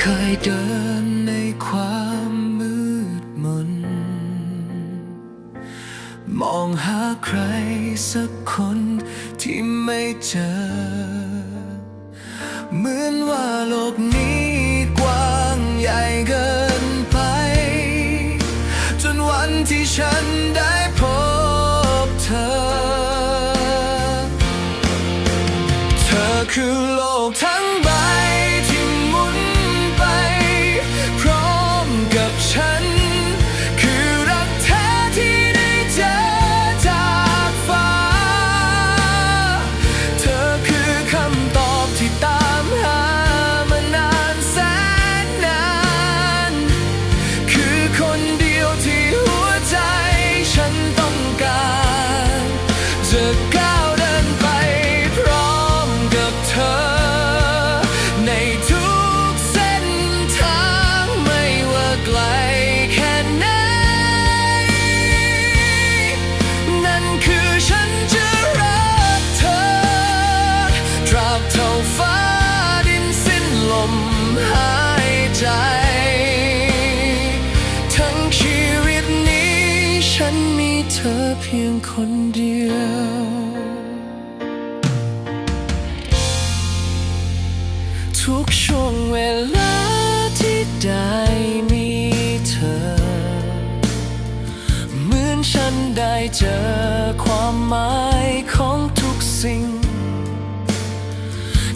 เคยเดินในความมืดมน มองหาใครสักคนที่ไม่เจอ เหมือนว่าโลกนี้กว้างใหญ่เกินไป จนวันที่ฉันได้พบเธอ เธอคือโลกทั้ง พียงคนเดียวทุกช่วงเวลาที่ได้มีเธอ เหมือนฉันได้เจอความหมายของทุกสิ่ง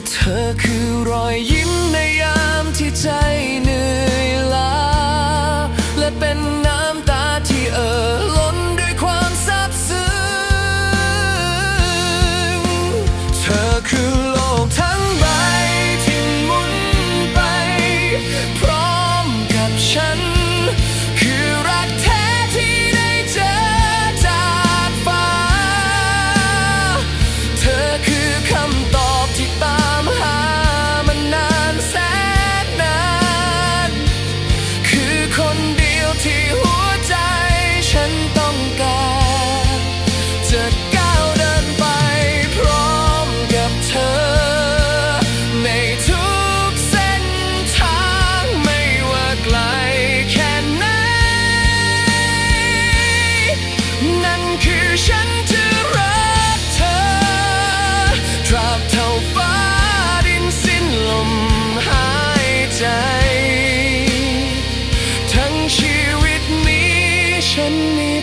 เธอคือรอยยิ้มในยามที่ใจ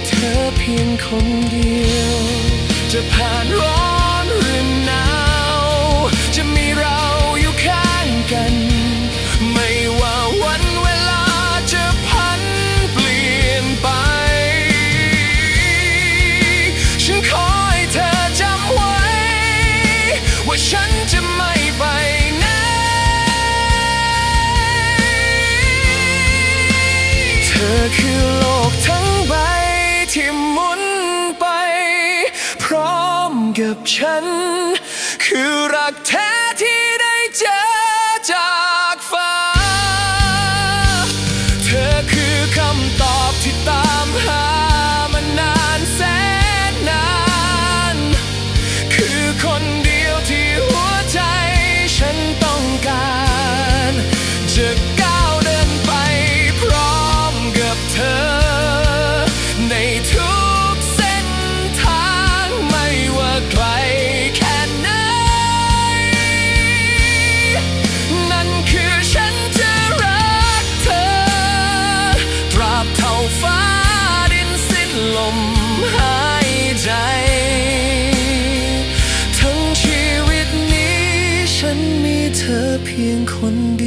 เธอเพียงคนเดียว จะผ่านร้อนหรือหนาว จะมีเราอยู่ข้างกัน ไม่ว่าวันเวลาจะพันเปลี่ยนไป ฉันขอให้เธอจำไว้ ว่าฉันจะไม่ไปไหนเธอคือ ฉัน คือรักแท้ที่ได้เจอจากฟ้า เธอคือคำตอบที่ตามหามานานแสนนาน คือคนเดียวที่หัวใจฉันต้องการจะ ธอเพียงคนเดียว